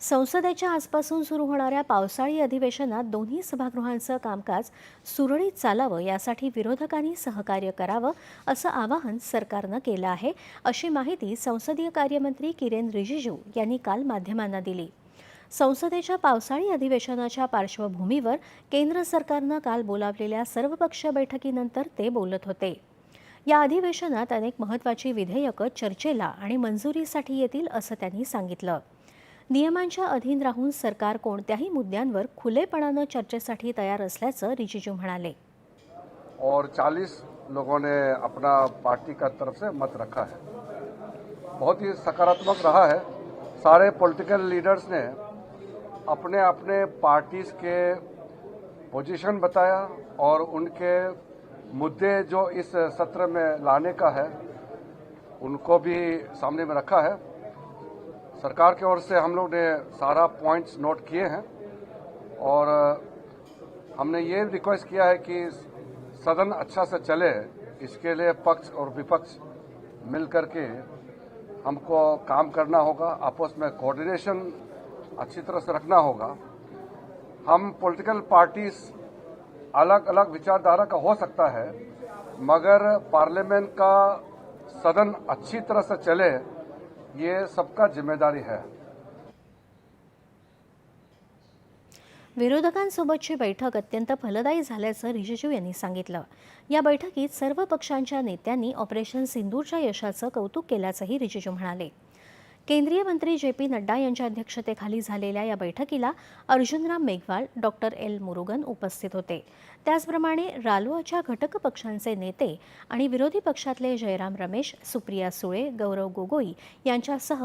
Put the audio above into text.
संसदेच्या आजपासून सुरू होणाऱ्या पावसाळी अधिवेशनात दोन्ही सभागृहांचं कामकाज सुरळीत चालावं यासाठी विरोधकांनी सहकार्य करावं असं आवाहन सरकारनं केलं आहे अशी माहिती संसदीय कार्यमंत्री किरेन रिजिजू यांनी काल माध्यमांना दिली. संसदेच्या पावसाळी अधिवेशनाच्या पार्श्वभूमीवर केंद्र सरकारनं काल बोलावलेल्या सर्वपक्षीय बैठकीनंतर ते बोलत होते. या अधिवेशनात अनेक महत्त्वाची विधेयकं चर्चेला आणि मंजुरीसाठी येतील असं त्यांनी सांगितलं. नियमांच्या अधीन राहून सरकार कोणत्याही मुद्द्यांवर खुलेपणानं चर्चेसाठी तयार असल्याचं रिजिजू म्हणाले. और 40 लोगों ने अपना पार्टी का तरफ से मत रखा है। बहुत ही सकारात्मक रहा है। सारे पॉलिटिकल लीडर्स ने अपने अपने पार्टीज के पोजीशन बताया और उनके मुद्दे जो इस सत्र में लाने का है उनको भी सामने में रखा है। सरकार की ओर से हम लोग ने सारा पॉइंट्स नोट किए हैं और हमने ये रिक्वेस्ट किया है कि सदन अच्छा से चले, इसके लिए पक्ष और विपक्ष मिल करके हमको काम करना होगा, आपस में कोऑर्डिनेशन अच्छी तरह से रखना होगा। हम पॉलिटिकल पार्टीज़ अलग अलग विचारधारा का हो सकता है, मगर पार्लियामेंट का सदन अच्छी तरह से चले ये सबका जिम्मेदारी है। विरोधकांसोबतची बैठक अत्यंत फलदायी झाल्याचं रिजिजू यांनी सांगितलं. या बैठकीत सर्व पक्षांच्या नेत्यांनी ऑपरेशन सिंदूरच्या यशाचं कौतुक केल्याचंही रिजिजू म्हणाले. केंद्रीय मंत्री जे पी नड्डा यांच्या अध्यक्षतेखाली झालेल्या या बैठकीला अर्जुनराम मेघवाल डॉक्टर एल मुरुगन उपस्थित होते. त्याचप्रमाणे रालोआच्या घटक पक्षांचे नेते आणि विरोधी पक्षातले जयराम रमेश सुप्रिया सुळे गौरव गोगोई यांच्यासह